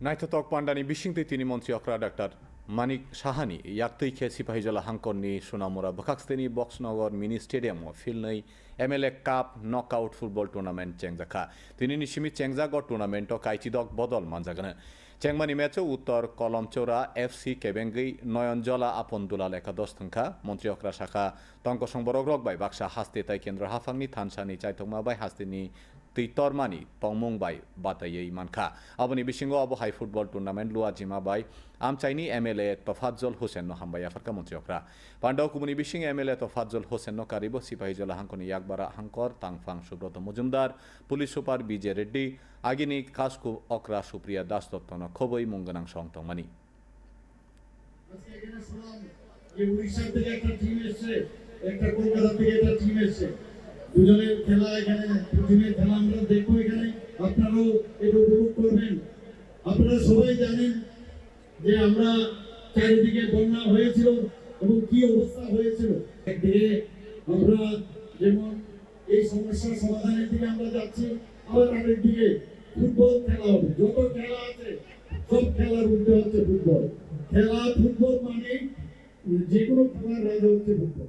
naitatok pandani bishingti tini montri okra daktar Manik Sahani. ইয়াক্তৈখে সিপাহীজলা হাংকরনি, সোনামুরা বখাকস্তেনি, Boxanagar mini stadium ফিলनै MLA cup knockout football tournament চেংজাখা। তিনি নিশিমি চেংজাগড় টুর্নামেন্ট কাইচিদক বদল মানজাগান। চেংমানি ম্যাচও উত্তর কলমচৌরা এফসি কেবেঙ্গৈ, নয়নজলা আপন দুলাল একাদশ থংখা মন্ত্রী অক্রা শাখা টঙ্ক সংবরক রকবাই বাক্সা হাস্তে তাই কেন্দ্র হাফাংনি, থানসানি চাইথংমা বাই হাস্তেনি তৈতরমানি তংমং বাই বাতাयै মানখা আবনি বিশিঙ্গ আবো হাই ফুটবল টুর্নামেন্ট লুয়া জিমা বাই আমচাইনি এমএলএ তফাজ্জল হোসেন ন হামবাই আফারকা মন্ত্রী অক্রা পান্ডাও কুমনি বিশিং এমএলএ তফাজ্জল হোসেন ন কারিব সিপাহীজলা হাঙ্কনি ইয়াকবারা হাঙ্কর তাংফাং Subrata Majumdar police super B J Reddy আগিনি কাসকু অক্রা Supriya Das Dutta ন খবই মুঙ্গনাং সংতংমানি উড়িষ্যা একটা কলকাতা থেকে একটা টিম এসছে দুজনের খেলা এখানে টিমের খেলা আমরা দেখব এখানে। আপনারাও এটা উপভোগ করবেন। আপনারা সবাই জানেন যে আমরা চারিদিকে বন্যা হয়েছিল এবং কি অবস্থা হয়েছিল। আমরা যেমন এই সমস্যার সমাধানের দিকে আমরা যাচ্ছি, আবার আরেকদিকে ফুটবল খেলা হবে। যত খেলা আছে, সব খেলার উঠতে হচ্ছে ফুটবল। খেলা ফুটবল মানে যে কোনো খেলার রাজা হচ্ছে ফুটবল।